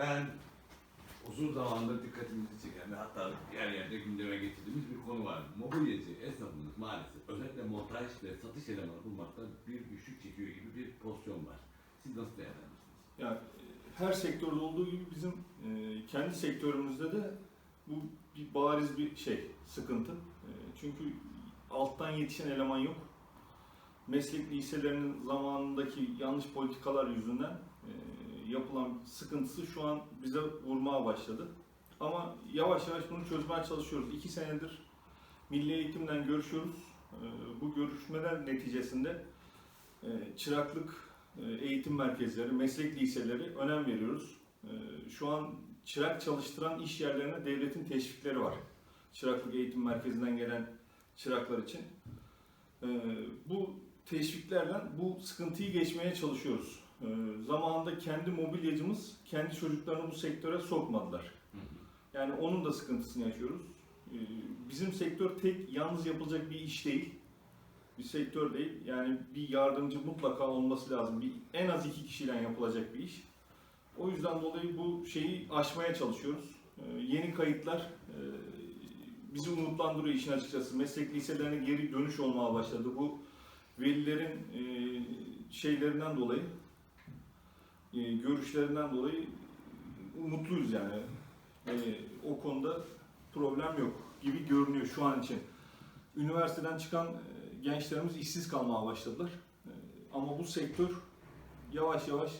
Ben uzun zamandır dikkatimizi çeken ve hatta yer yerde gündeme getirdiğimiz bir konu var. Mobilyacı esnafımız maalesef özellikle montaj ve satış elemanı bulmakta bir güçlük çekiyor gibi bir pozisyon var. Siz nasıl değerlendirirsiniz? Yani her sektörde olduğu gibi bizim e, kendi sektörümüzde de bu bir bariz bir şey, sıkıntı. E, çünkü alttan yetişen eleman yok. Meslek liselerinin zamanındaki yanlış politikalar yüzünden e, yapılan sıkıntısı şu an bize vurmaya başladı. Ama yavaş yavaş bunu çözmeye çalışıyoruz. İki senedir Milli Eğitim'den görüşüyoruz. E, bu görüşmeler neticesinde e, çıraklık e, eğitim merkezleri, meslek liseleri önem veriyoruz. E, Şu an çırak çalıştıran iş yerlerine devletin teşvikleri var. Çıraklık eğitim merkezinden gelen çıraklar için. E, Bu teşviklerle bu sıkıntıyı geçmeye çalışıyoruz. E, Zamanında kendi mobilyacımız kendi çocuklarını bu sektöre sokmadılar. Yani onun da sıkıntısını yaşıyoruz. E, Bizim sektör tek yalnız yapılacak bir iş değil bir sektör değil. Yani bir yardımcı mutlaka olması lazım. Bir, en az iki kişiyle yapılacak bir iş. O yüzden dolayı bu şeyi aşmaya çalışıyoruz. Ee, yeni kayıtlar e, bizi umutlandırıyor işin açıkçası. Meslek liselerine geri dönüş olmaya başladı. Bu velilerin e, şeylerinden dolayı, e, görüşlerinden dolayı umutluyuz yani. E, o konuda problem yok gibi görünüyor şu an için. Üniversiteden çıkan e, gençlerimiz işsiz kalmaya başladılar. Ama bu sektör yavaş yavaş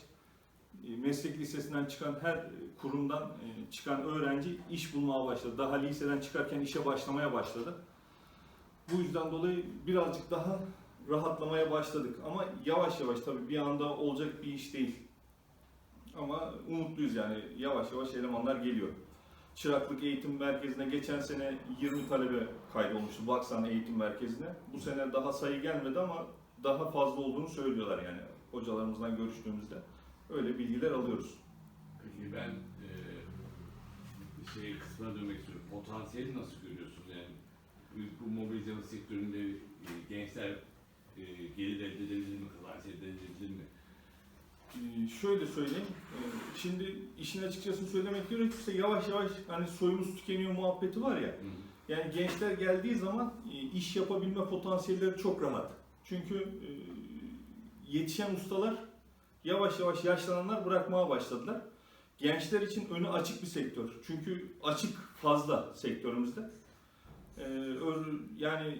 meslek lisesinden çıkan her kurumdan çıkan öğrenci iş bulmaya başladı. Daha liseden çıkarken işe başlamaya başladı. Bu yüzden dolayı birazcık daha rahatlamaya başladık. Ama yavaş yavaş tabii bir anda olacak bir iş değil. Ama umutluyuz yani yavaş yavaş elemanlar geliyor. Çıraklık Eğitim Merkezi'ne geçen sene 20 talebe kaydolmuştu Baksan Eğitim Merkezi'ne. Bu sene daha sayı gelmedi ama daha fazla olduğunu söylüyorlar yani hocalarımızdan görüştüğümüzde. Öyle bilgiler alıyoruz. Peki ben e, şey kısmına dönmek istiyorum. Potansiyeli nasıl görüyorsunuz? Yani bu, mobilyacılık sektöründe e, gençler e, gelir elde edilir mi, kazanç elde edilir mi? Ee, şöyle söyleyeyim. Ee, Şimdi işin açıkçasını söylemek gerekirse yavaş yavaş hani soyumuz tükeniyor muhabbeti var ya. Hı. Yani gençler geldiği zaman e, iş yapabilme potansiyelleri çok rahat. Çünkü e, yetişen ustalar yavaş yavaş yaşlananlar bırakmaya başladılar. Gençler için önü açık bir sektör. Çünkü açık fazla sektörümüzde. E, ör- Yani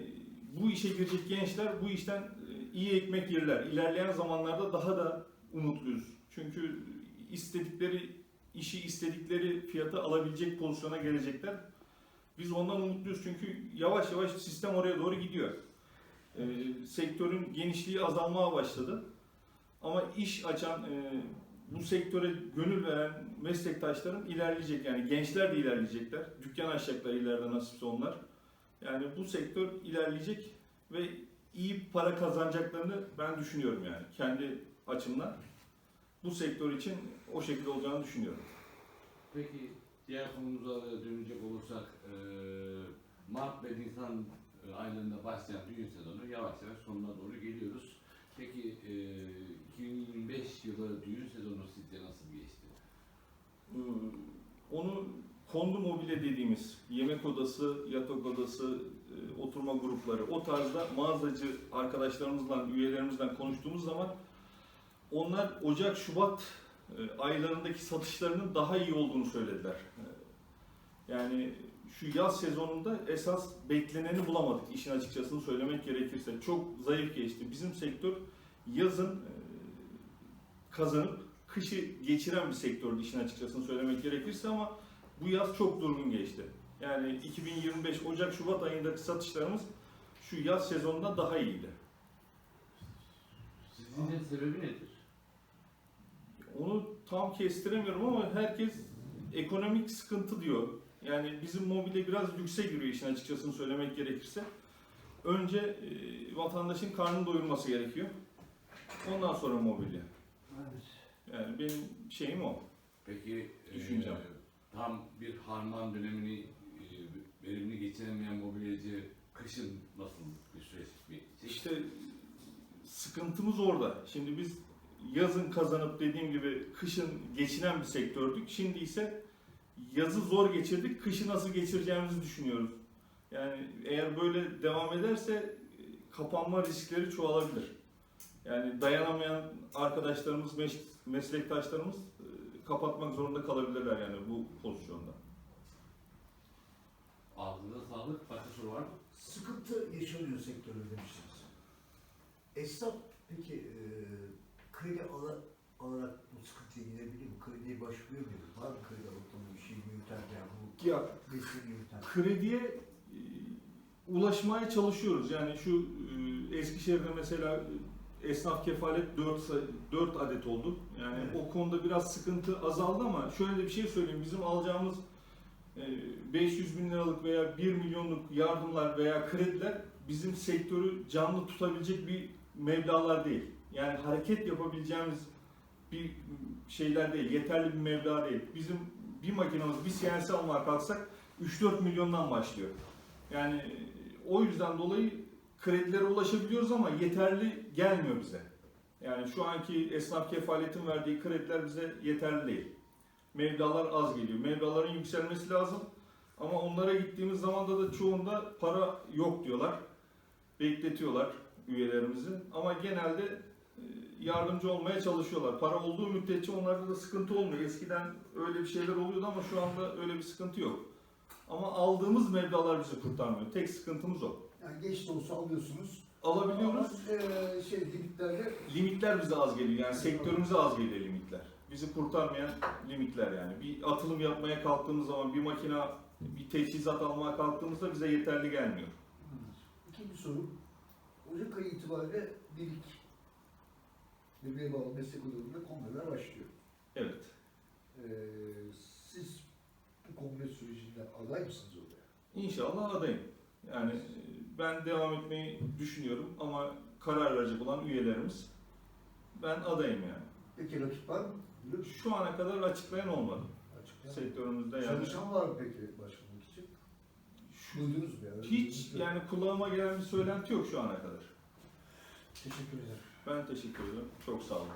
bu işe girecek gençler bu işten e, iyi ekmek yerler. İlerleyen zamanlarda daha da umutluyuz. Çünkü istedikleri işi istedikleri fiyata alabilecek pozisyona gelecekler. Biz ondan umutluyuz çünkü yavaş yavaş sistem oraya doğru gidiyor. Ee, sektörün genişliği azalmaya başladı. Ama iş açan, e, bu sektöre gönül veren meslektaşlarım ilerleyecek. Yani gençler de ilerleyecekler. Dükkan açacaklar ileride nasipse onlar. Yani bu sektör ilerleyecek ve iyi para kazanacaklarını ben düşünüyorum yani kendi açımdan. Bu sektör için o şekilde olacağını düşünüyorum. Peki diğer konumuza dönecek olursak e, Mart ve Nisan aylarında başlayan düğün sezonu yavaş yavaş sonuna doğru geliyoruz. Peki e, 2025 yılı düğün sezonu sizce nasıl geçti? Ee, Onu kondu mobilya dediğimiz yemek odası, yatak odası, e, oturma grupları o tarzda mağazacı arkadaşlarımızla, üyelerimizle konuştuğumuz zaman onlar Ocak, Şubat e, aylarındaki satışlarının daha iyi olduğunu söylediler. E, Yani şu yaz sezonunda esas bekleneni bulamadık işin açıkçasını söylemek gerekirse. Çok zayıf geçti. Bizim sektör yazın e, kazanıp kışı geçiren bir sektördü işin açıkçasını söylemek gerekirse ama bu yaz çok durgun geçti. Yani 2025 Ocak Şubat ayındaki satışlarımız şu yaz sezonunda daha iyiydi. Sizce sebebi nedir? Onu tam kestiremiyorum ama herkes ekonomik sıkıntı diyor. Yani bizim mobilya biraz lükse giriyor işin açıkçasını söylemek gerekirse. Önce e, vatandaşın karnını doyurması gerekiyor. Ondan sonra mobilya. Yani benim şeyim o. Peki e, Düşüncem. Tam bir harman dönemini e, verimli geçiremeyen mobilyacı kışın nasıl bir süreç geçecek? İşte sıkıntımız orada. Şimdi biz yazın kazanıp dediğim gibi kışın geçinen bir sektördük. Şimdi ise yazı zor geçirdik, kışı nasıl geçireceğimizi düşünüyoruz. Yani eğer böyle devam ederse e, kapanma riskleri çoğalabilir. Yani dayanamayan arkadaşlarımız, mes- meslektaşlarımız e, kapatmak zorunda kalabilirler yani bu pozisyonda. Ağzınıza sağlık. Başka soru var mı? Sıkıntı yaşanıyor sektörde demiştiniz. Esnaf peki e, kredi ala, alarak bu sıkıntıya gidebilir mi? Krediye başvuruyor mu? Var mı kredi ortamı bir şey yürüterken bu Ya mesleği krediye e, ulaşmaya çalışıyoruz. Yani şu e, Eskişehir'de mesela e, esnaf kefalet 4, 4 adet oldu. Yani Evet. o konuda biraz sıkıntı azaldı ama şöyle de bir şey söyleyeyim. Bizim alacağımız e, 500 bin liralık veya 1 milyonluk yardımlar veya krediler bizim sektörü canlı tutabilecek bir meblağlar değil. Yani hareket yapabileceğimiz bir şeyler değil, yeterli bir meblağ değil. Bizim bir makinamız, bir CNC almaya kalksak 3-4 milyondan başlıyor. Yani e, o yüzden dolayı kredilere ulaşabiliyoruz ama yeterli gelmiyor bize. Yani şu anki esnaf kefaletin verdiği krediler bize yeterli değil. Mevlalar az geliyor. Mevlaların yükselmesi lazım. Ama onlara gittiğimiz zaman da, da çoğunda para yok diyorlar. Bekletiyorlar üyelerimizi. Ama genelde e, yardımcı olmaya çalışıyorlar. Para olduğu müddetçe onlarda da sıkıntı olmuyor. Eskiden öyle bir şeyler oluyordu ama şu anda öyle bir sıkıntı yok. Ama aldığımız mevlalar bizi kurtarmıyor. Tek sıkıntımız o. Yani geç de olsa alıyorsunuz. Alabiliyoruz. Ama, e, şey limitlerle Limitler bize az geliyor. Yani sektörümüze az geliyor limitler. Bizi kurtarmayan limitler yani. Bir atılım yapmaya kalktığımız zaman bir makine, bir teçhizat almaya kalktığımızda bize yeterli gelmiyor. İkinci soru. Ocak ayı itibariyle birlik bebeğe bağlı meslek odalarında kongreler başlıyor. Evet. Ee, siz bu kongre sürecinde aday mısınız oraya? İnşallah adayım. Yani ben devam etmeyi düşünüyorum ama karar verecek olan üyelerimiz ben adayım yani. Peki rakip var mı? Şu ana kadar açıklayan olmadı Açıkçası. sektörümüzde yani. Çalışan var mı peki başvurmak için? Duydunuz mu ya? Hiç yani kulağıma gelen bir söylenti yok şu ana kadar. Teşekkür ederim. Ben teşekkür ederim. Çok sağ olun.